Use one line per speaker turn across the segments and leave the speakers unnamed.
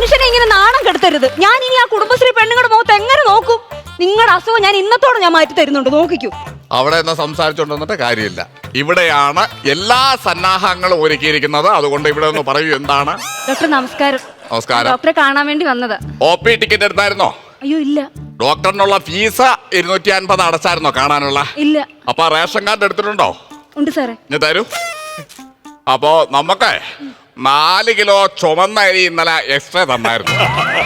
മനുഷ്യനെ ഇങ്ങനെ നാണം കെടുത്തരുത്. ഞാൻ ഇനി ആ കുടുംബശ്രീ പെണ്ണുങ്ങളുടെ മുഖത്ത് എങ്ങനെ നോക്കും? നിങ്ങളുടെ അസുഖം ഞാൻ ഇന്നത്തോടെ ഞാൻ മാറ്റി തരുന്നുണ്ട്. നോക്കിക്കൂ.
അവിടെ നിന്ന് സംസാരിച്ചോണ്ടെന്നിട്ട് കാര്യമില്ല. ഇവിടെയാണ് എല്ലാ സന്നാഹങ്ങളും ഒരുക്കിയിരിക്കുന്നത്. അതുകൊണ്ട് ഇവിടെ ഒന്ന് പറയൂ എന്താണ്?
ഡോക്ടർ നമസ്കാരം.
നമസ്കാരം.
ഡോക്ടറെ കാണാൻ വേണ്ടി വന്നത്.
ഒ പി ടിക്കറ്റ് എടുത്തായിരുന്നോ?
അയ്യോ ഇല്ല.
ഡോക്ടറിനുള്ള ഫീസ് ഇരുന്നൂറ്റി അൻപത് അടച്ചായിരുന്നോ കാണാനുള്ള?
ഇല്ല.
അപ്പൊ റേഷൻ കാർഡ് എടുത്തിട്ടുണ്ടോ?
ഉണ്ട് സാറേ.
ഞാൻ തരൂ. അപ്പോ നമുക്ക് നാല് കിലോ ചുമന്ന അരി ഇന്നലെ എക്സ്ട്രാ തന്നായിരുന്നു.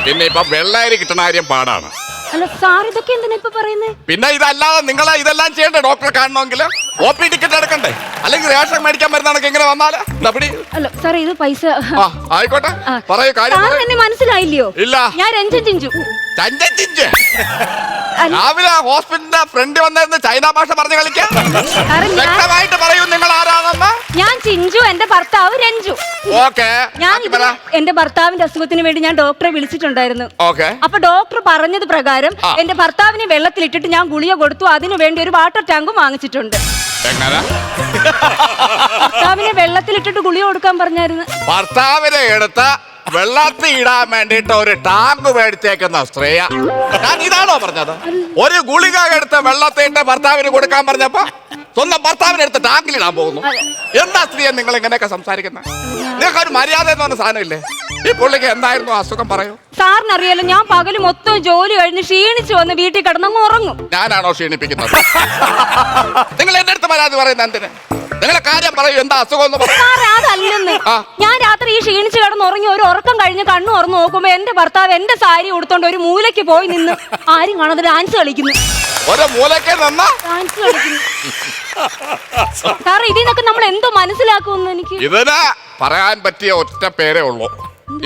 പിന്നെ ഇപ്പൊ വെള്ള അരി കിട്ടണ കാര്യം പാടാണ്.
അല്ല സാർ ഇതൊക്കെ എന്തിനാ ഇപ്പൊ പറയുന്നത്
പിന്നെ ഇതല്ലാതെ നിങ്ങൾ ഇതെല്ലാം ചെയ്യണ്ടേ? ഡോക്ടറെ കാണണമെങ്കിൽ ഒ പി ടിക്കറ്റ് എടുക്കണ്ടേ? അല്ലെങ്കിൽ റേഷൻ മേടിക്കാൻ വരുന്നതാണെങ്കിൽ എങ്ങനെ വന്നാൽ? നടപടി
അല്ല സാറേ ഇത് പൈസ.
ആ ആയിക്കോട്ടെ. പറയൂ കാര്യം
സാറിന്
പറയൂ.
എന്നെ മനസ്സിലായില്ലയോ?
ഇല്ല.
ഞാൻ രഞ്ജൻ ചിഞ്ചു.
ചഞ്ചൻ ചിഞ്ച്?
അല്ല,
രാവിലെ ഹോസ്പിറ്റലിന്റെ ഫ്രണ്ട് വന്നിരുന്ന് ചൈന ഭാഷ പറഞ്ഞു കളിക്കാം
സാറേ ഞാൻ
വ്യക്തമായിട്ട് പറയൂ നിങ്ങൾ ആരാണെന്ന്.
ഞാൻ ചിഞ്ചു എന്റെ ഭർത്താവ് രഞ്ജു.
ഓക്കെ.
ഞാൻ ഇതിന് എന്റെ ഭർത്താവിന്റെ അസുഖത്തിന് വേണ്ടി ഞാൻ ഡോക്ടറെ വിളിച്ചിട്ടുണ്ടായിരുന്നു.
ഓക്കെ.
അപ്പൊ ഡോക്ടർ പറഞ്ഞത് പ്രകാരം
ആ.
എന്റെ ഭർത്താവിനെ വെള്ളത്തിലിട്ടിട്ട് ഞാൻ ഗുളിക കൊടുത്തു. അതിനു വേണ്ടി ഒരു വാട്ടർ ടാങ്കും വാങ്ങിച്ചിട്ടുണ്ട്. ഭർത്താവിനെ വെള്ളത്തിലിട്ടിട്ട് ഗുളിക കൊടുക്കാൻ പറഞ്ഞായിരുന്നു.
ഭർത്താവിനെ എടുത്ത വെള്ളത്തിൽ ഇടാൻ വേണ്ടിട്ട് ഒരു ടാങ്ക് മേടിച്ചേക്കുന്ന ശ്രേയ ഞാൻ ഇതാണോ പറഞ്ഞത്? ഒരു ഗുളിക എടുത്ത് വെള്ളത്തിട്ട് ഭർത്താവിന് കൊടുക്കാൻ പറഞ്ഞപ്പോ സ്വന്തം ഭർത്താവിനെ എടുത്ത് ടാങ്കിലിടാൻ പോകുന്നു. എന്താ സ്ത്രീയെ നിങ്ങൾ ഇങ്ങനെയൊക്കെ സംസാരിക്കുന്നത്? നിങ്ങൾക്ക് ഒരു മര്യാദ എന്ന് പറഞ്ഞ സാധനമില്ലേ? ഈ പുള്ളിക്ക് എന്തായിരുന്നു അസുഖം പറയൂ.
സാറിനറിയാലോ ഞാൻ പകലും മൊത്തം ജോലി കഴിഞ്ഞ് ക്ഷീണിച്ചു വന്ന് വീട്ടിൽ കിടന്നങ്ങ് ഉറങ്ങും.
ഞാനാണോ ക്ഷീണിപ്പിക്കുന്നത്? നിങ്ങൾ എന്റെ അടുത്ത് പരാതി പറയുന്നത് എന്തിന്? നിങ്ങളെ കാര്യം പറയൂ എന്താ അസുഖം എന്ന് പറയൂ.
സാറേ അതല്ലെന്ന്.
ആ.
ഞാൻ രാത്രി ഈ ക്ഷീണിച്ച് കിടന്ന് ഉറങ്ങി ഒരു ഉറക്കം കഴിഞ്ഞ് കണ്ണു തുറന്ന് നോക്കുമ്പോ എന്റെ ഭർത്താവ് എന്റെ സാരി ഉടുത്തോണ്ട് ഒരു മൂലയ്ക്ക് പോയി നിന്ന് ആരും കാണാതെ ഡാൻസ് കളിക്കുന്നു.
ഒരു മൂലയ്ക്ക് നിന്ന?
ഡാൻസ് കളിക്കുന്നു. സാറേ ഇതിൽ നിന്നൊക്കെ നമ്മൾ എന്തോ മനസ്സിലാക്കുമെന്ന് എനിക്ക്
ഇതിന് പറയാൻ പറ്റിയ ഒറ്റ പേരേ ഉള്ളൂ.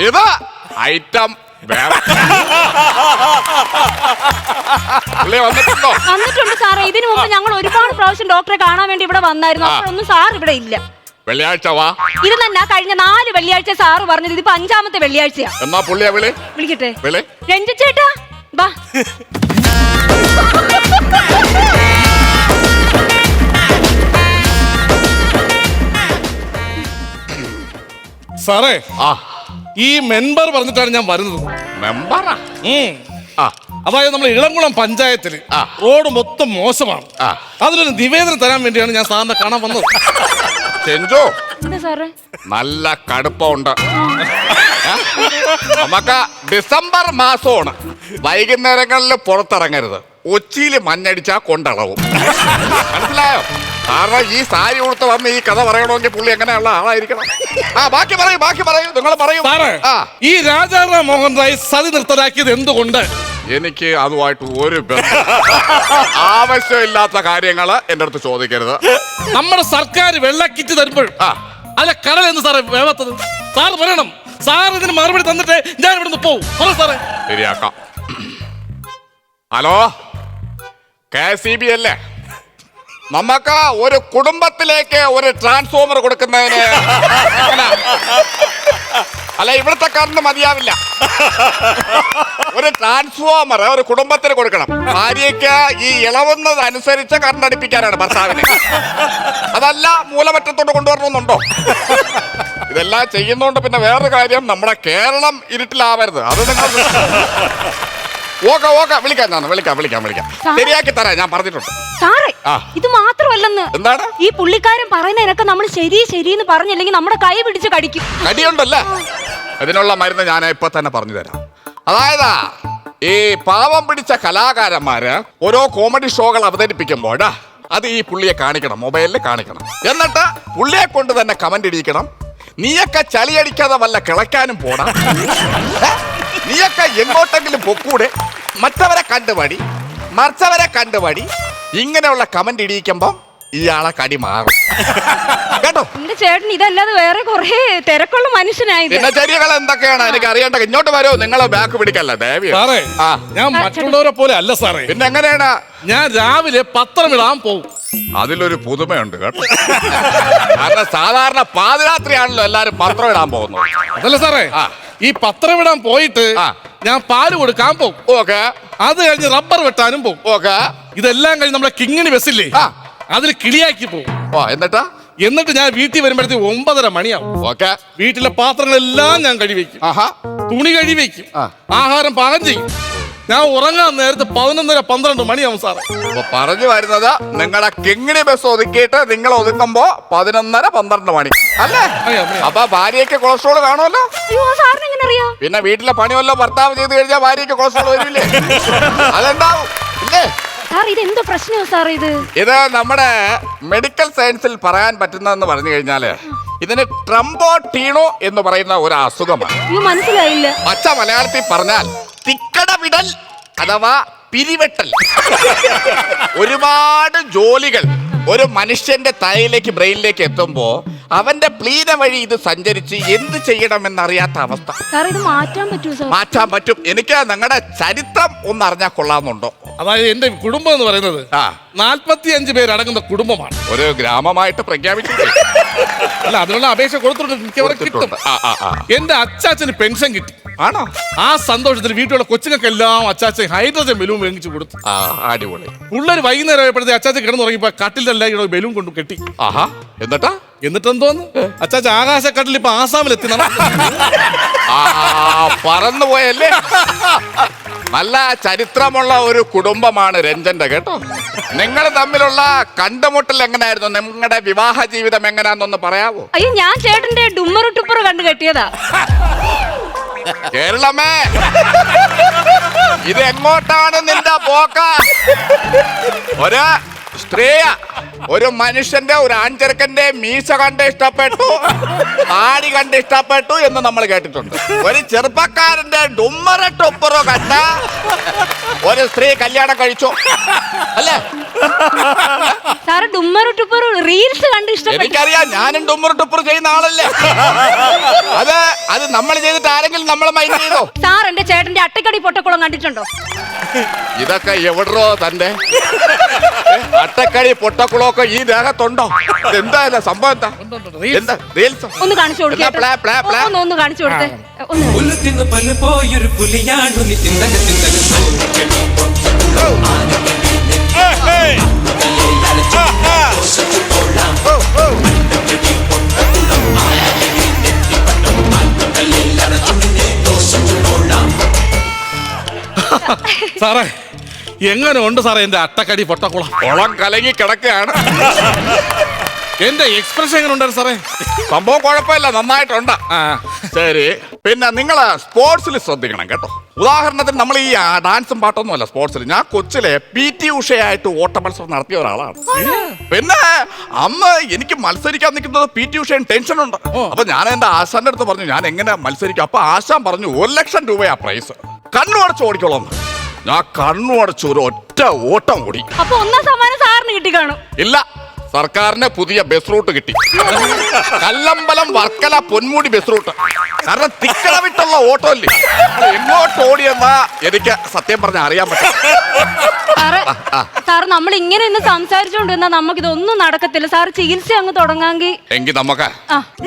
ഇത് ഐറ്റം വന്നിട്ടുണ്ടോ?
വന്നിട്ടുണ്ട് സാറേ. ഇതിനു മുമ്പ് ഞങ്ങൾ ഒരുപാട് പ്രാവശ്യം ഡോക്ടറെ കാണാൻ വേണ്ടി ഇവിടെ വന്നായിരുന്നു. അപ്പോഴൊന്നും സാർ ഇവിടെ ഇല്ല.
വെള്ളിയാഴ്ച വാ.
ഇത് തന്നെ കഴിഞ്ഞ നാല് വെള്ളിയാഴ്ച സാറ് പറഞ്ഞത്. ഇതിപ്പോ അഞ്ചാമത്തെ വെള്ളിയാഴ്ചയാ.
എന്നാ പുള്ളിയാ വിളി?
വിളിക്കട്ടെ.
വിളി.
രഞ്ജു ചേട്ടാ ബാ
സാറേ
ആ.
ഈ മെമ്പർ പറഞ്ഞിട്ടാണ് ഞാൻ വരുന്നത്.
മെമ്പറാ?
ഉം.
ആ.
അതായത് നമ്മൾ ഇളംകുളം പഞ്ചായത്തിൽ റോഡ് മൊത്തം മോശമാണ്.
ആ.
അതിനൊരു നിവേദനം തരാൻ വേണ്ടിയാണ് ഞാൻ സാറിനെ കാണാൻ വന്നത്.
ചെഞ്ചോ?
എന്താ സാറേ?
നല്ല കടുപ്പമുണ്ട്. ഏ? നമുക്ക് ഡിസംബർ മാസമാണ്. വൈകുന്നേരങ്ങളിൽ പുറത്തിറങ്ങരുത്. ഉച്ചിയിൽ മഞ്ഞടിച്ചാ കൊണ്ടളവും. മനസ്സിലായോ? കാരണം ഈ സാരി കൊടുത്ത് വന്ന് ഈ കഥ പറയണമെങ്കിൽ പുള്ളി എങ്ങനെയുള്ള ആളായിരിക്കണം. ആ ബാക്കി പറയൂ ബാക്കി പറയൂ നിങ്ങൾ പറയൂ.
സാറേ
ആ.
ഈ രാജാറാം മോഹൻ റായ് സതി നിർത്തലാക്കിയത് എന്തുകൊണ്ട്?
എനിക്ക് അതുമായിട്ട് ഒരു ബന്ധം ആവശ്യമില്ലാത്ത കാര്യങ്ങൾ എന്റെ അടുത്ത് ചോദിക്കരുത്.
നമ്മുടെ സർക്കാർ വെള്ളക്കിറ്റ് തരുമ്പോൾ
ആ.
അല്ല കടൽ എന്ന് സാറേ വേവത്തത്. സാർ പറയണം. സാർ ഇതിന് മറുപടി തന്നിട്ട് ഞാൻ ഇവിടുന്ന് പോവും. പറ സാറേ.
ശരിയാക്കാം. ഹലോ? കെ സി ബി അല്ലേ? നമുക്ക് ഒരു കുടുംബത്തിലേക്ക് ഒരു ട്രാൻസ്ഫോമർ കൊടുക്കുന്നതിന് അല്ല. ഇവിടുത്തെ കറണ്ട് മതിയാവില്ല. ഒരു ട്രാൻസ്ഫോമർ ഒരു കുടുംബത്തിന് കൊടുക്കണം. ഭാര്യയ്ക്ക് ഈ ഇളവുന്നത് അനുസരിച്ച് കറണ്ട് അടുപ്പിക്കാനാണ് ഭർത്താവിന്. അതല്ല മൂലമറ്റത്തോട്ട് കൊണ്ടുവരണമെന്നുണ്ടോ? ഇതെല്ലാം ചെയ്യുന്നോണ്ട് പിന്നെ വേറൊരു കാര്യം നമ്മുടെ കേരളം ഇരുട്ടിലാവരുത്. അത് നിങ്ങൾ ഓക്കെ ഓക്കെ. വിളിക്കാം ഞാൻ വിളിക്കാം വിളിക്കാം വിളിക്കാം. ശരിയാക്കി തരാം. ഞാൻ പറഞ്ഞിട്ടുണ്ട്.
സാറേ
ആ.
ഇത് മാത്രമല്ലെന്ന്.
എന്താണ്?
ഈ പുള്ളിക്കാരൻ പറയുന്നതിനൊക്കെ നമ്മൾ ശരി ശരി എന്ന് പറഞ്ഞില്ലെങ്കിൽ നമ്മുടെ കൈ പിടിച്ച് കടിക്കും.
കടിയുണ്ടല്ലേ. അതിനുള്ള മരുന്ന് ഞാൻ ഇപ്പൊ തന്നെ പറഞ്ഞു തരാം. അതായത് ഈ പാവം പിടിച്ച കലാകാരന്മാര് ഓരോ കോമഡി ഷോകൾ അവതരിപ്പിക്കുമ്പോൾ അത് ഈ പുള്ളിയെ കാണിക്കണം മൊബൈലിൽ കാണിക്കണം. എന്നിട്ട് പുള്ളിയെ കൊണ്ട് തന്നെ കമന്റ് ഇടിക്കണം നീയൊക്കെ ചളിയടിക്കാതെ വല്ല കിളയ്ക്കാനും പോടാ? നീയൊക്കെ എങ്ങോട്ടെങ്കിലും പൊക്കൂടെ? മറ്റവരെ കണ്ടുപടി മറിച്ചവരെ കണ്ടുപടി ഇങ്ങനെയുള്ള കമന്റ് ഇടിയിക്കുമ്പോ ഇയാളെ കടി മാറും. കേട്ടോ?
എന്റെ ചേട്ടൻ ഇതല്ലാതെ വേറെ കുറെ തിരക്കുള്ള മനുഷ്യനായി
ദിനചര്യകൾ എന്തൊക്കെയാണ്? എനിക്ക് അറിയേണ്ടത്. ഇങ്ങോട്ട് വരൂ. നിങ്ങളെ ബാക്ക് പിടിക്കല്ല ദേവി
സാറേ
ആ.
ഞാൻ മറ്റുള്ളവരെ പോലെ അല്ല സാറേ.
പിന്നെ എങ്ങനെയാണ്?
ഞാൻ രാവിലെ പത്രം ഇടാൻ പോവും
അതിലൊരു പുതുമയുണ്ട് കേട്ടോ. കാരണം സാധാരണ പാതിരാത്രിയാണല്ലോ എല്ലാരും പത്രം ഇടാൻ പോകുന്നത്.
അതല്ല സാറേ
ആ.
ഈ പത്രം ഇടാൻ പോയിട്ട് ഞാൻ പാൽ കൊടുക്കാൻ പോകും.
ഓക്കെ.
അത് കഴിഞ്ഞ് റബ്ബർ വെട്ടാനും പോകും.
ഓക്കെ.
ഇതെല്ലാം കഴിഞ്ഞ് നമ്മളെ കിങ്ങിണി ബസ്സില്ലേ. അതിൽ കിളിയാക്കി
പോകും. എന്നിട്ടാ?
എന്നിട്ട് ഞാൻ വീട്ടിൽ വരുമ്പോഴത്തേക്ക് ഒമ്പതര മണിയാവും.
ഓക്കെ.
വീട്ടിലെ പാത്രങ്ങളെല്ലാം ഞാൻ കഴിവെക്കും
ആഹാ.
തുണി കഴുകി വെക്കും ആഹാരം പാകം ചെയ്യും. ഞാൻ ഉറങ്ങാൻ നേരത്തെ പതിനൊന്നര പന്ത്രണ്ട് മണിയാവും സാറേ.
അപ്പൊ പറഞ്ഞു വരുന്നത് നിങ്ങളെ കിങ്ങിണി ബസ് ഒതുക്കിയിട്ട് നിങ്ങൾ ഒതുക്കുമ്പോ പതിനൊന്നര പന്ത്രണ്ട് മണി. അല്ലേ. അപ്പൊ ഭാര്യയ്ക്ക് കൊളസ്ട്രോൾ കാണുമല്ലോ?
അയ്യോ സാറിന് എങ്ങനെ അറിയാം?
പിന്നെ വീട്ടിലെ പണിയല്ലോ ഭർത്താവ് ചെയ്ത് കഴിഞ്ഞാൽ ഭാര്യയ്ക്ക് കൊളസ്ട്രോൾ വരില്ലേ? അതെന്താവും? ഇല്ലേ?
സാർ ഇത് എന്തോ സാർ ഇത്?
ഇത് നമ്മുടെ മെഡിക്കൽ സയൻസിൽ പറയാൻ പറ്റുന്നതെന്ന് പറഞ്ഞു കഴിഞ്ഞാൽ ഇതിന് ട്രംബോ ടീണോ എന്ന് പറയുന്ന ഒരു അസുഖമാണ്.
മനസ്സിലായില്ല.
പച്ച മലയാളത്തിൽ പറഞ്ഞാൽ തിക്കട വിടൽ അഥവാ പിരിവെട്ടൽ. ഒരുപാട് ജോലികൾ ഒരു മനുഷ്യന്റെ തലയിലേക്ക് ബ്രെയിനിലേക്ക് എത്തുമ്പോ അവന്റെ പ്ലീന വഴി ഇത് സഞ്ചരിച്ച് എന്ത് ചെയ്യണമെന്നറിയാത്ത അവസ്ഥ.
സാർ ഇത് മാറ്റാൻ പറ്റുമോ സാർ
മാറ്റാൻ പറ്റും. എനിക്ക് നിങ്ങളുടെ ചരിത്രം ഒന്ന് അറിഞ്ഞാൽ കൊള്ളാമെന്നുണ്ടോ?
അതായത് എന്റെ കുടുംബം എന്ന് പറയുന്നത്
ആ.
നാൽപ്പത്തി അഞ്ച് പേരടങ്ങുന്ന കുടുംബമാണ്.
ഒരു ഗ്രാമമായിട്ട് പ്രഖ്യാപിച്ചു
അല്ല അതിനുള്ള അപേക്ഷ കൊടുത്തിട്ടുണ്ട്. എനിക്ക് അവിടെ കിട്ടും.
കൊടുത്തിട്ടുണ്ട്. ആ, ആ, ആ.
എന്റെ അച്ചാച്ചന് പെൻഷൻ കിട്ടി.
ആണോ?
ആ സന്തോഷത്തിൽ വീട്ടിലുള്ള കൊച്ചുങ്ങൾക്ക് എല്ലാം അച്ചാച്ചൻ ഹൈഡ്രജൻ ബലൂൺ വേങ്ങിച്ചു കൊടുത്തു.
ആ അടിപൊളി.
പിള്ളേർ വൈകുന്നേരം ആയപ്പോഴത്തെ അച്ചാച്ചൻ കിടന്നുറങ്ങിയപ്പോ കട്ടിലെല്ലാം ഇവിടെ ബലൂൺ കൊണ്ട് കെട്ടി.
ആഹാ എന്നിട്ടാ?
എന്നിട്ട് എന്തോന്ന് അച്ചാച്ച ആകാശക്കട്ടിൽ ഇപ്പൊ ആസാമിലെത്തി.
ആ പറന്നു പോയല്ലേ? നല്ല ചരിത്രമുള്ള ഒരു കുടുംബമാണ് രഞ്ജന്റെ കേട്ടോ? നിങ്ങൾ തമ്മിലുള്ള കണ്ടുമുട്ടൽ എങ്ങനെയായിരുന്നു? നിങ്ങളുടെ വിവാഹ ജീവിതം എങ്ങനെയാണെന്നൊന്ന് പറയാവോ?
അയ്യോ ഞാൻ ചേട്ടന്റെ ഡുമ്മറു ടുപ്പറ് കണ്ടു കെട്ടിയതാ
കേരളമേ ഇത് എങ്ങോട്ടാണ് നിന്റെ പോക്ക? ഒരു സ്ത്രീയ. ഒരു മനുഷ്യന്റെ ഒരു ആഞ്ചരക്കന്റെ മീശ കണ്ട് ഇഷ്ടപ്പെട്ടു താടി കണ്ട് ഇഷ്ടപ്പെട്ടു എന്ന് നമ്മൾ കേട്ടിട്ടുണ്ട്. ഒരു ചെറുപ്പക്കാരന്റെ ഡുമ്മറ ടൊപ്പറോ കണ്ട ഒരു സ്ത്രീ കല്യാണം കഴിച്ചു. അല്ലേ?
സാറ് ഡുമ്മറു ടുപ്പറ് റീൽസ് കണ്ട് ഇഷ്ടപ്പെട്ടു.
എനിക്കറിയാം ഞാനും ഡുമ്മറ ടൊപ്പർ ചെയ്യുന്ന ആളല്ലേ. അത് അത് നമ്മൾ ചെയ്തിട്ട് ആരെങ്കിലും നമ്മളെ മൈൻഡ് ചെയ്തോ?
സാർ എന്റെ ചേട്ടന്റെ അട്ടക്കടി പൊട്ടക്കുളം കണ്ടിട്ടുണ്ടോ?
ഇതൊക്കെ എവിടോ തന്റെ? അട്ടക്കടി പൊട്ടക്കുളമൊക്കെ ഈ ദേഹത്തുണ്ടോ? എന്താ സംഭവം എന്താ? എന്താ റീൽസ്
ഒന്ന് കാണിച്ചു കൊടുക്കേ. ഒന്ന് ഒന്ന് കാണിച്ചു കൊടുത്തേ. ഒന്ന്
പോയൊരു പുലിയാണു
സാറേ എങ്ങനെ ഉണ്ട് സാറേ എന്റെ അട്ടക്കടി പൊട്ടക്കുളം?
കുളം കലങ്ങി കിടക്കുകയാണ്.
എന്റെ എക്സ്പ്രഷൻ എങ്ങനെ ഉണ്ടായിരുന്നു സാറേ?
സംഭവം കുഴപ്പമില്ല നന്നായിട്ടുണ്ട്.
ആ.
ശരി പിന്നെ നിങ്ങൾ സ്പോർട്സിൽ ശ്രദ്ധിക്കണം കേട്ടോ. ഉദാഹരണത്തിന് നമ്മൾ ഈ ഡാൻസും പാട്ടൊന്നും അല്ല സ്പോർട്സിൽ ഞാൻ കൊച്ചിലെ പി ടി ഉഷയായിട്ട് ഓട്ട മത്സരം നടത്തിയ ഒരാളാണ്. പിന്നെ അമ്മ എനിക്ക് മത്സരിക്കാൻ നിൽക്കുന്നത് പി ടി ഉഷയും ടെൻഷൻ ഉണ്ട്. അപ്പൊ ഞാൻ എന്റെ ആശാന്റെ അടുത്ത് പറഞ്ഞു ഞാൻ എങ്ങനെ മത്സരിക്കും? അപ്പൊ ആശാൻ പറഞ്ഞു ഒരു ലക്ഷം രൂപയാ പ്രൈസ് കണ്ണു അടച്ച് ഓടിക്കോളാം ഞാൻ കണ്ണു അടച്ച് ഒരു ഒറ്റ ഓട്ടം ഓടി.
അപ്പൊ ഒന്നാം സമ്മാനം സാറിന് കിട്ടി കാണും
ഇല്ല. സർക്കാരിന് പുതിയ ബസ് റൂട്ട് കിട്ടി. കല്ലമ്പലം വർക്കല പൊന്മുടി ബസ് റൂട്ട് കാരണം തിക്കട വിട്ടുള്ള ഓട്ടോ അല്ലേ എങ്ങോട്ട് ഓടിയെന്നാ എനിക്ക് സത്യം പറഞ്ഞ അറിയാൻ പറ്റും
സാറ് സാർ നമ്മൾ ഇങ്ങനെ ഒന്ന് സംസാരിച്ചുകൊണ്ടിരുന്നാ നമുക്ക് ഇതൊന്നും നടക്കത്തില്ല. സാർ ചികിത്സ അങ്ങ് തുടങ്ങാമെങ്കിൽ
എങ്കിൽ നമുക്ക്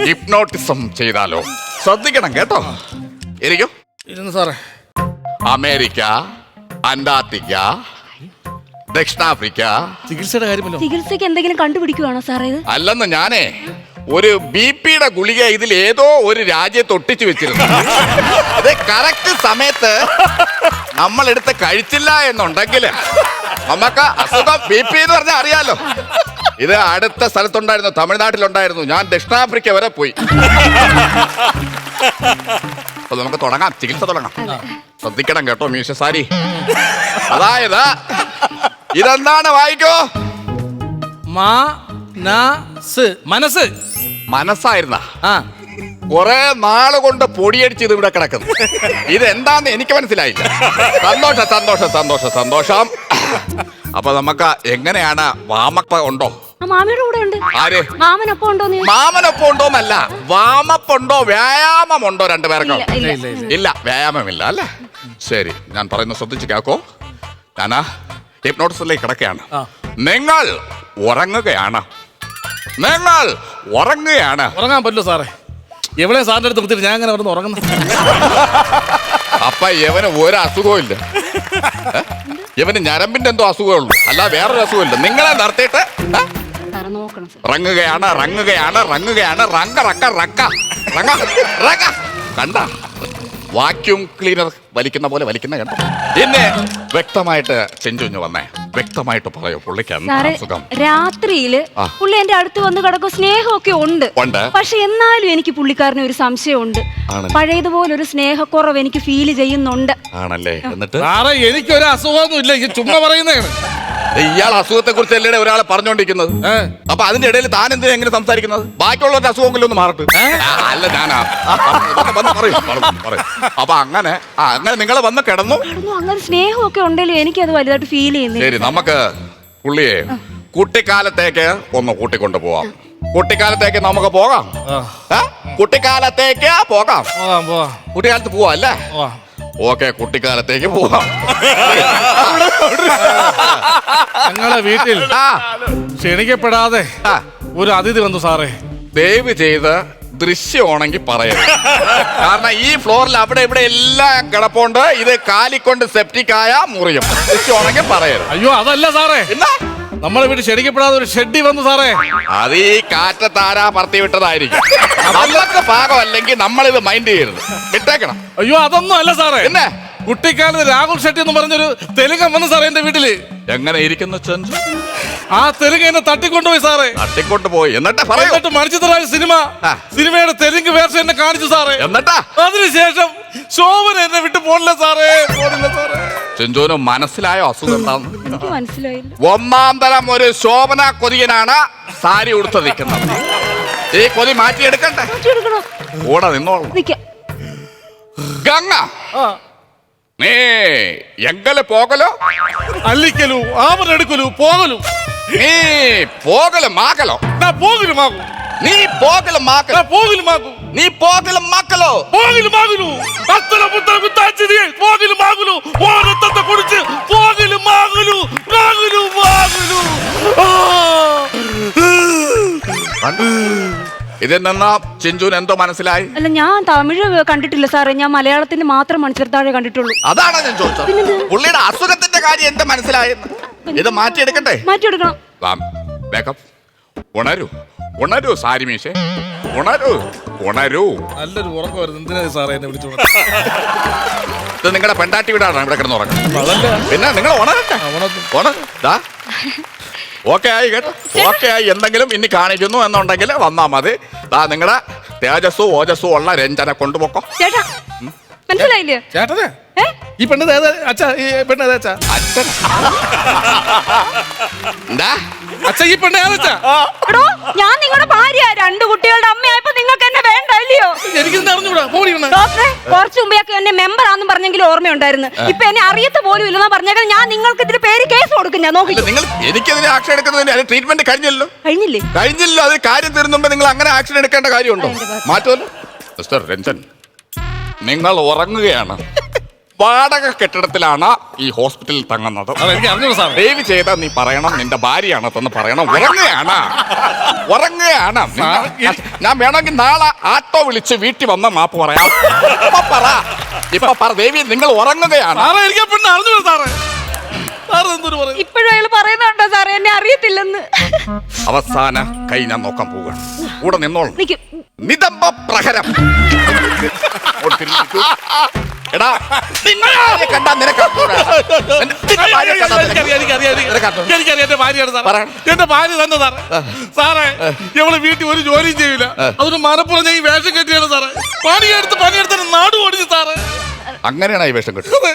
ഹിപ്നോട്ടിസം ചെയ്താലോ? ശ്രദ്ധിക്കണം കേട്ടോ. ഇരിക്കും.
ഇരുന്ന് സാറേ.
അമേരിക്ക അന്റാർട്ടിക്ക ദക്ഷിണാഫ്രിക്ക.
ചികിത്സയുടെ കാര്യമല്ലോ.
ചികിത്സയ്ക്ക് എന്തെങ്കിലും കണ്ടുപിടിക്കുവാണോ സാറേ ഇത്?
അല്ലെന്ന് ഞാനേ ഒരു ബി പിയുടെ ഗുളിക ഇതിൽ ഏതോ ഒരു രാജ്യത്ത് ഒട്ടിച്ചു വെച്ചിരുന്നു. അത് കറക്റ്റ് സമയത്ത് നമ്മൾ എടുത്ത് കഴിച്ചില്ല എന്നുണ്ടെങ്കിൽ നമുക്ക് അസുഖം ബി പി എന്ന് പറഞ്ഞാൽ അറിയാലോ. ഇത് അടുത്ത സ്ഥലത്തുണ്ടായിരുന്നു തമിഴ്നാട്ടിലുണ്ടായിരുന്നു. ഞാൻ ദക്ഷിണാഫ്രിക്ക വരെ പോയി. അപ്പൊ നമുക്ക് തുടങ്ങാം ചികിത്സ തുടങ്ങാം. ശ്രദ്ധിക്കണം കേട്ടോ മീശ സാരി. അതായത് ഇതെന്താണ്? വായിക്കോ.
മാ ന മനസ്സ്.
മനസ്സായിരുന്ന.
ആ.
കുറെ നാൾ കൊണ്ട് പൊടിയടിച്ച് ഇത് ഇവിടെ കിടക്കുന്നു. ഇത് എന്താന്ന് എനിക്ക് മനസ്സിലായില്ല. സന്തോഷം സന്തോഷം സന്തോഷം സന്തോഷം. അപ്പൊ നമുക്ക് എങ്ങനെയാണ് വാമപ്പ ഉണ്ടോ?
ആ മാമിയുടെ കൂടെ ഉണ്ട്.
ആര്?
മാമനൊപ്പം ഉണ്ടോ ചോദിച്ചു.
മാമനൊപ്പം ഉണ്ടോന്നല്ല വാമപ്പുണ്ടോ വ്യായാമമുണ്ടോ രണ്ടുപേർക്കും
ഇല്ല, ഇല്ല.
ഇല്ല, ഇല്ല.
ഇല്ല വ്യായാമമില്ല അല്ലേ? ശരി ഞാൻ പറയുന്നത് ശ്രദ്ധിച്ച് കേക്കോ. ഞാനാ ഹിപ്നോട്ടിസിലേക്ക് കിടക്കുകയാണ്. നിങ്ങൾ ഉറങ്ങുകയാണ്. നിങ്ങൾ ഉറങ്ങുകയാണ്.
ഉറങ്ങാൻ പറ്റില്ല സാറേ. എവിടെ സാറിന്റെ അടുത്ത് കുത്തിട്ട് ഞാൻ അങ്ങനെ അവിടെ ഉറങ്ങുന്നു
അപ്പൊ ഇവന് ഒരു അസുഖവും ഇല്ല. യവന് ഇവന് ഞരമ്പിന്റെ എന്തോ അസുഖമേ ഉള്ളൂ. അല്ല വേറൊരു അസുഖമില്ല നിങ്ങളെ നിർത്തിയിട്ട്
സാർ
റങ്ങുകയാണ് റങ്ങുകയാണ് റങ്ങുകയാണ്. റങ്ക റക്ക റക്ക. റങ്ങ റക്ക കണ്ട? വാക്യൂം ക്ലീനർ വലിക്കുന്ന പോലെ വലിക്കുന്ന കേട്ടോ പിന്നെ വ്യക്തമായിട്ട് ചെഞ്ചുഞ്ഞു വന്നേ. വ്യക്തമായിട്ട് പറയൂ പുള്ളിക്ക് രാത്രിയിൽ.
പുള്ളി എന്റെ അടുത്ത് വന്ന് കിടക്കും സ്നേഹമൊക്കെ ഉണ്ട്.
ഉണ്ട്.
പക്ഷെ എന്നാലും എനിക്ക് പുള്ളിക്കാരന് ഒരു സംശയമുണ്ട്. പഴയതുപോലെ ഒരു സ്നേഹക്കുറവ് എനിക്ക് ഫീൽ ചെയ്യുന്നുണ്ട്.
ആണല്ലേ? എന്നിട്ട്?
എനിക്കൊരു അസുഖമൊന്നും ഇല്ല ചുമ്മാ പറയുന്നതാണ്.
ഇയാൾ അസുഖത്തെ കുറിച്ച് അല്ലേ ഒരാളെ
പറഞ്ഞോണ്ടിരിക്കുന്നത്?
അപ്പൊ അതിന്റെ ഇടയിൽ താൻ എന്തിനാ എങ്ങനെ സംസാരിക്കുന്നത്? ബാക്കിയുള്ളവരുടെ അസുഖമെങ്കിലും ഒന്ന് മാറട്ടെ അല്ല ഞാനാ. അപ്പൊ അങ്ങനെ അങ്ങനെ നിങ്ങൾ വന്ന് കിടന്നു.
അങ്ങനെ സ്നേഹമൊക്കെ ഉണ്ടെങ്കിലും അത് വലുതായിട്ട് ഫീൽ ചെയ്യുന്നു
ശരി നമുക്ക് പുള്ളിയെ കുട്ടിക്കാലത്തേക്ക് ഒന്ന് കൂട്ടിക്കൊണ്ട് പോവാം. കുട്ടിക്കാലത്തേക്ക് നമുക്ക് പോകാം? കുട്ടിക്കാലത്തേക്ക് പോകാം. കുട്ടിക്കാലത്ത് പോവാം അല്ലേ? ഓക്കെ കുട്ടിക്കാലത്തേക്ക് പോവാം
ഞങ്ങളെ വീട്ടിൽ ക്ഷണിക്കപ്പെടാതെ ഒരു അതിഥി വന്നു സാറേ.
ദയവ് ചെയ്ത് ദൃശ്യമാണെങ്കിൽ പറയാം കാരണം ഈ ഫ്ലോറിൽ അവിടെ ഇവിടെ എല്ലാം കിടപ്പുണ്ട്. ഇത് കാലിക്കൊണ്ട് സെപ്റ്റിക് ആയ മുറിയും. ദൃശ്യമാണെങ്കിൽ പറയരുത്.
അയ്യോ അതല്ല സാറേ.
എന്നാ?
നമ്മളെ വീട് ക്ഷണിക്കപ്പെടാതെ ഒരു ഷെഡി വന്നു സാറേ.
അത് ഈ കാറ്റത്താരാ പറത്തി വിട്ടതായിരിക്കും. നമ്മൾക്ക് പാകമല്ലെങ്കിൽ നമ്മളിത് മൈൻഡ് ചെയ്യരുത്. വിട്ടേക്കണം.
അയ്യോ അതൊന്നും അല്ല സാറേ.
എന്നെ
കുട്ടിക്കാലത്ത് രാഹുൽ ഷെട്ടി എന്ന് പറഞ്ഞൊരു തെലുങ്കൻ വന്നു സാറേ എന്റെ വീട്ടിൽ.
എങ്ങനെ ഇരിക്കുന്ന ചെഞ്ചു?
ആ തെലുങ്ക് എന്നെ തട്ടിക്കൊണ്ടുപോയി സാറേ.
തട്ടിക്കൊണ്ട് പോയി. എന്നിട്ട് പറയൂ.
എന്നിട്ട് മണിച്ചിത്രരാജ് സിനിമ.
ആ.
സിനിമയുടെ തെലുങ്ക് വേർഷൻ എന്നെ കാണിച്ചു സാറേ.
എന്നിട്ടാ?
അതിനുശേഷം ശോഭന എന്നെ വിട്ടു പോണില്ല സാറേ. പോണില്ല സാറേ.
ചെഞ്ചുവിന് മനസ്സിലായോ അസുഖം എന്താന്ന്.
എനിക്ക് മനസ്സിലായില്ല.
ഒന്നാം തരം ഒരു ശോഭന കൊതിയനാണ് സാരി ഉടുത്ത് നിൽക്കുന്നത്. ഈ കൊതി മാറ്റിയെടുക്കണ്ടേ?
എടുക്കണോ
കൂടെ നിന്നോളൂ.
നിക്ക.
ഗംഗ.
ആ.
നീ എങ്കൽ പോകലോ?
അല്ലിക്കലു ആമരെടുക്കലു പോകലു.
നീ പോകലും മാകലോ
ആകും
നീ പോകലും മാകലോ
പോകലും ആകും
നീ പോകലും മാക്കലോ?
പോകലും ആകുലു അത്തല പുത്തല കുത്താച്ചിരി പോകലും ആകുലു ഓരത്തത്തെ കുടിച്ച് പോകലും ആകുലു ആകുലു ആകുലു
ഇതിൽ നിന്ന് ചിഞ്ചുന് എന്തോ മനസ്സിലായി?
അല്ല ഞാൻ തമിഴ് കണ്ടിട്ടില്ല സാറേ. ഞാൻ മലയാളത്തിന്റെ മാത്രം മണിച്ചിർത്താഴെ കണ്ടിട്ടുള്ളൂ.
അതാണ് ഞാൻ ചോദിച്ചത്? പുള്ളിയുടെ അസുഖത്തിന്റെ കാര്യം എന്താ മനസ്സിലായെന്ന്? ഇത് മാറ്റിയെടുക്കട്ടെ
മാറ്റിയെടുക്കണം.
ഉണരൂ. ഉണരൂ സാരി മീശെ. ഉണരൂ. ഉണരൂ.
നല്ലൊരു ഉറക്കം വരുന്നു. എന്തിനാ സാറേ എന്നെ വിളിച്ചു
ഇത് നിങ്ങളുടെ പെണ്ടാട്ടി വീടാണ്. ഇവിടെ കിടന്ന് ഉറങ്ങുന്നത് പിന്നെ നിങ്ങൾ ഉണരട്ടെ.
ഉണർന്നു.
ഉണര്. ദാ. ഓക്കെ ആയി കേട്ടോ. ഓക്കെ ആയി. എന്തെങ്കിലും ഇനി കാണിക്കുന്നു എന്നുണ്ടെങ്കിൽ വന്നാ മതി. ദാ നിങ്ങളുടെ തേജസ്സും ഓജസ്സും ഉള്ള രഞ്ജന കൊണ്ടുപോക്കോ.
ചേട്ടാ മനസ്സിലായില്ലേ?
ചേട്ടനെ? ഈ പെണ്ണ് ഏതാ? അച്ഛാ ഈ പെണ്ണ് ഏതാ അച്ഛാ?
അച്ഛൻ എന്താ
അച്ഛാ ഈ പെണ്ണ് ഏതാ അച്ഛാ?
എടോ ഞാൻ നിങ്ങളുടെ ഭാര്യ. രണ്ട് കുട്ടികളുടെ അമ്മയായപ്പോ നിങ്ങൾക്ക് എന്നെ വേണ്ട അല്ലയോ?
എനിക്ക് അറിഞ്ഞൂടാ പെണ്ണ്.
ഡോക്ടറെ കുറച്ച് മുമ്പേയൊക്കെ എന്നെ മെമ്പർ ആണെന്ന് പറഞ്ഞെങ്കിൽ ഓർമ്മയുണ്ടായിരുന്നു. ഇപ്പൊ എന്നെ അറിയത്ത് പോലും ഇല്ലെന്ന് പറഞ്ഞേക്കാൻ ഞാൻ നിങ്ങൾക്ക് ഇതിന് പേര് കേസ് കൊടുക്കും ഞാൻ നോക്കി
നിങ്ങൾ എനിക്കെതിരെ ആക്ഷൻ എടുക്കുന്നതിന് അതിന് ട്രീറ്റ്മെന്റ് കഴിഞ്ഞല്ലോ
കഴിഞ്ഞില്ലേ?
കഴിഞ്ഞില്ലോ അത് കാര്യം തീർന്നുമ്പോ നിങ്ങൾ അങ്ങനെ ആക്ഷൻ എടുക്കേണ്ട കാര്യമുണ്ടോ? മാറ്റുമല്ലോ മിസ്റ്റർ രഞ്ജൻ നിങ്ങൾ ഉറങ്ങുകയാണ്. വാടക കെട്ടിടത്തിലാണ് ഈ ഹോസ്പിറ്റലിൽ തങ്ങുന്നത്.
അതെ എനിക്ക് സാർ
ദയവ് ചെയ്ത നീ പറയണം നിന്റെ ഭാര്യയാണ് തന്നെ പറയണം. ഉറങ്ങുകയാണ്. ഉറങ്ങുകയാണ്. ഞാൻ വേണമെങ്കിൽ നാളെ ആട്ടോ വിളിച്ച് വീട്ടിൽ വന്ന മാപ്പ് പറയാം. ഇപ്പൊ പറ. ഇപ്പൊ പറ. ദേവി നിങ്ങൾ ഉറങ്ങുകയാണ്.
സാറേ എനിക്ക് ആ പെണ്ണ് അറിഞ്ഞൂടാ സാറേ. സാറ് എന്തൊരു പറയും
ഇപ്പോഴും അയാൾ പറയുന്നുണ്ടോ സാറേ? എന്നെ അറിയത്തില്ലെന്ന്.
അവസാന കൈ ഞാൻ നോക്കാൻ പോവുകയാണ്. കൂടെ നിന്നോളൂ.
നിക്കും.
നിതംബ പ്രഹരം. എടാ നിന്നെ കണ്ടാ നിനക്ക്
എന്റെ ഭാര്യയാണ് സാറേ. എന്റെ ഭാര്യ തന്നെ സാറേ. സാറേ ഇവൾ വീട്ടിൽ ഒരു ജോലിയും ചെയ്യില്ല അതൊരു മലപ്പുറം ഞാൻ ഈ വേഷം കെട്ടിയാണ് സാറേ. പണിയെടുത്ത് പണിയെടുത്ത് നാട് ഓടിച്ചു സാറേ.
അങ്ങനെയാണ് ഈ വേഷം കെട്ടുന്നത്.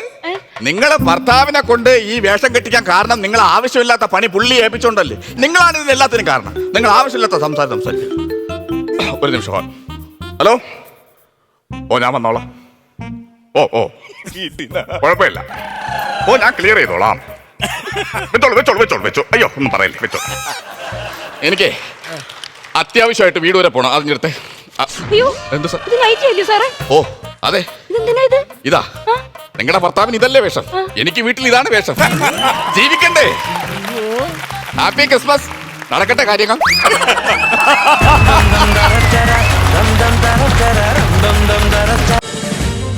നിങ്ങളെ ഭർത്താവിനെ കൊണ്ട് ഈ വേഷം കെട്ടിക്കാൻ കാരണം നിങ്ങൾ ആവശ്യമില്ലാത്ത പണി പുള്ളി ഏൽപ്പിച്ചോണ്ടല്ലേ? നിങ്ങളാണ് ഇതിന് എല്ലാത്തിനും കാരണം. നിങ്ങൾ ആവശ്യമില്ലാത്ത സംസാരം സംസാരിക്കും. ഒരു നിമിഷം. ഹലോ? ഓ ഞാൻ വന്നോളാം. ഓ ഓ. കുഴപ്പമില്ല. ഓ ഞാൻ ക്ലിയർ ചെയ്തോളാം. വെച്ചോളൂ വെച്ചോളൂ വെച്ചോളൂ വെച്ചോ. അയ്യോ ഒന്നും പറയല്ലേ വെച്ചോ. എനിക്ക് അത്യാവശ്യമായിട്ട് വീട് വരെ പോണം. അതിഞ്ഞെടുത്ത്
അയ്യോ
എന്ത് സാർ
ഇത് നൈറ്റ് അല്ലേ സാറേ?
ഓ അതെ. ഇതാ? നിങ്ങളുടെ ഭർത്താവിന് ഇതല്ലേ വേഷം. എനിക്ക് വീട്ടിൽ ഇതാണ് വേഷം. ജീവിക്കണ്ടേ? ഹാപ്പി ക്രിസ്മസ് നടക്കട്ടെ കാര്യങ്ങൾ.